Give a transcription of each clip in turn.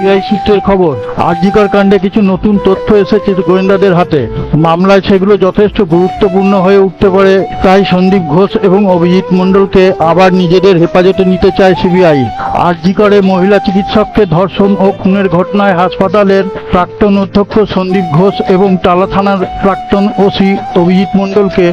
CI সূত্রের খবর, আরজিকর কাণ্ডে কিছু নতুন তথ্য এসেছে গোয়েন্দাদের হাতে। মামলায় সেগুলো যথেষ্ট গুরুত্বপূর্ণ হয়ে উঠতে পারে, তাই সন্দীপ ঘোষ এবং অভিজিৎ মণ্ডলকে আবার নিজেদের হেফাজতে নিতে চায় সিবিআই। আরজিকরে মহিলা চিকিৎসককে ধর্ষণ ও খুনের ঘটনায় হাসপাতালের প্রাক্তন অধ্যক্ষ সন্দীপ ঘোষ এবং টালা থানার প্রাক্তন ওসি অভিজিৎ মণ্ডলকে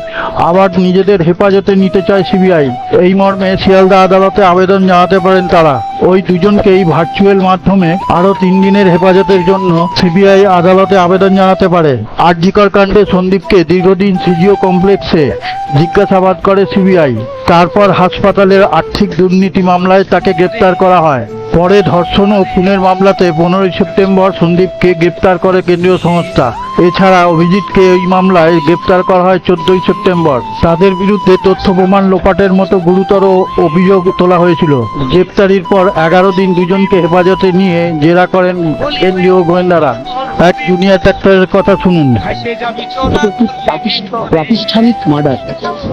আবার নিজেদের হেফাজতে নিতে চায় সিবিআই। এই মর্মে শিয়ালদা আদালতে আবেদন জানাতে পারেন তারা। ওই দুজনকেই ভার্চুয়াল মাধ্যমে আরও তিন দিনের হেফাজতের জন্য সিবিআই আদালতে আবেদন জানাতে পারে। আরজিকর কাণ্ডে সন্দীপকে দীর্ঘদিন সিজিও কমপ্লেক্সে জিজ্ঞাসাবাদ করে সিবিআই। তারপর হাসপাতালের আর্থিক দুর্নীতি মামলায় তাকে গ্রেপ্তার করা হয়। পরে ধর্ষণ ও খুনের মামলাতে পনেরোই সেপ্টেম্বর সন্দীপকে গ্রেপ্তার করে কেন্দ্রীয় সংস্থা। এছাড়া অভিজিৎকে এই মামলায় গ্রেপ্তার করা হয় চোদ্দই সেপ্টেম্বর। তাদের বিরুদ্ধে তথ্য প্রমাণ লোপাটের মতো গুরুতর অভিযোগ তোলা হয়েছিল। গ্রেপ্তারির পর এগারো দিন দুজনকে হেফাজতে নিয়ে জেরা করেন কেন্দ্রীয় গোয়েন্দারা। এক জুনিয়র ডাক্তারের কথা শুনুন। প্রাতিষ্ঠানিক মার্ডার।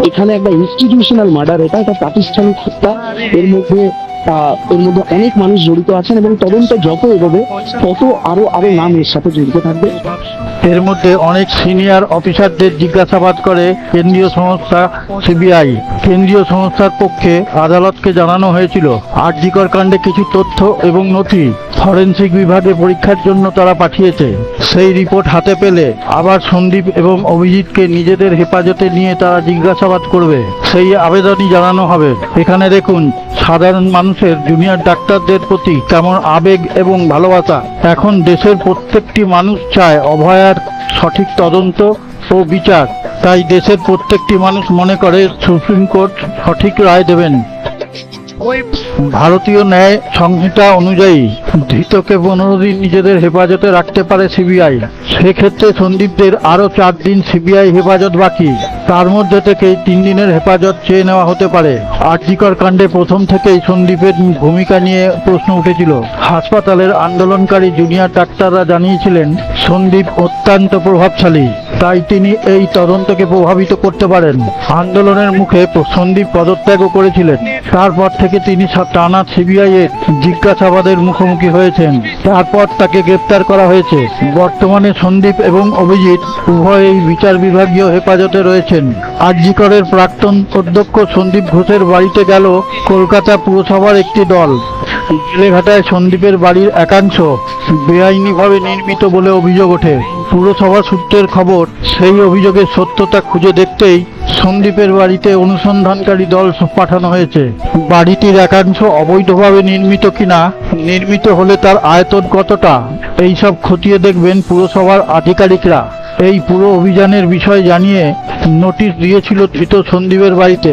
এখানে একটা ইনস্টিটিউশনাল মার্ডার, এটা একটা প্রাতিষ্ঠানিক হত্যা। এর মধ্যে এর মধ্যে অনেক মানুষ জড়িত আছেন এবং তদন্ত যত এগোবে, তত আরও আরও নাম এর সাথে জড়িত থাকবে। এর মধ্যে অনেক সিনিয়র অফিসারদের জিজ্ঞাসাবাদ করে কেন্দ্রীয় সংস্থা সিবিআই কেন্দ্রীয় সংস্থার পক্ষে আদালতকে জানানো হয়েছিল আরজিকর কাণ্ডে কিছু তথ্য এবং নথি ফরেনসিক বিভাগে পরীক্ষার জন্য তারা পাঠিয়েছে। সেই রিপোর্ট হাতে পেলে আবার সন্দীপ এবং অভিজিৎকে নিজেদের হেফাজতে নিয়ে তারা জিজ্ঞাসাবাদ করবে। সেই আবেদনই জানানো হবে। এখানে দেখুন, সাধারণ মানুষের জুনিয়র ডাক্তারদের প্রতি কেমন আবেগ এবং ভালোবাসা। এখন দেশের প্রত্যেকটি মানুষ চায় অভয়ার সঠিক তদন্ত ও বিচার। তাই দেশের প্রত্যেকটি মানুষ মনে করে সুপ্রিম কোর্ট সঠিক রায় দেবেন। ভারতীয় ন্যায় সংহিতা অনুযায়ী ধৃতকে পনেরো দিন নিজেদের হেফাজতে রাখতে পারে সিবিআই। সেক্ষেত্রে সন্দীপদের আরও চার দিন সিবিআই হেফাজত বাকি। তার মধ্যে থেকেই তিন দিনের হেফাজত চেয়ে নেওয়া হতে পারে। আর্জিকর কাণ্ডে প্রথম থেকেই সন্দীপের ভূমিকা নিয়ে প্রশ্ন উঠেছিল। হাসপাতালের আন্দোলনকারী জুনিয়র ডাক্তাররা জানিয়েছিলেন, সন্দীপ অত্যন্ত প্রভাবশালী, তাই তিনি এই তদন্তকে প্রভাবিত করতে পারেন। আন্দোলনের মুখে সন্দীপ পদত্যাগও করেছিলেন। তারপর থেকে তিনি টানা সিবিআই এর জিজ্ঞাসাবাদের মুখোমুখি হয়েছেন। তারপর তাকে গ্রেপ্তার করা হয়েছে। বর্তমানে সন্দীপ এবং অভিজিৎ উভয়ই বিচার বিভাগীয় হেফাজতে রয়েছেন আরজিকরের প্রাক্তন অধ্যক্ষ সন্দীপ ঘোষের বাড়িতে গেল কলকাতা পুরসভার একটি দল। বেলেঘাটায় সন্দীপের বাড়ির একাংশ বেআইনিভাবে নির্মিত বলে অভিযোগ ওঠে। পুরসভা সূত্রের খবর, সেই অভিযোগের সত্যতা খুঁজে দেখতেই সন্দীপের বাড়িতে অনুসন্ধানকারী দল পাঠানো হয়েছে। বাড়িটির একাংশ অবৈধভাবে নির্মিত কিনা, নির্মিত হলে তার আয়তন কতটা, এইসব খতিয়ে দেখবেন পুরসভার আধিকারিকরা। এই পুরো অভিযানের বিষয় জানিয়ে নোটিশ দিয়েছিল ধৃত সন্দীপের বাড়িতে।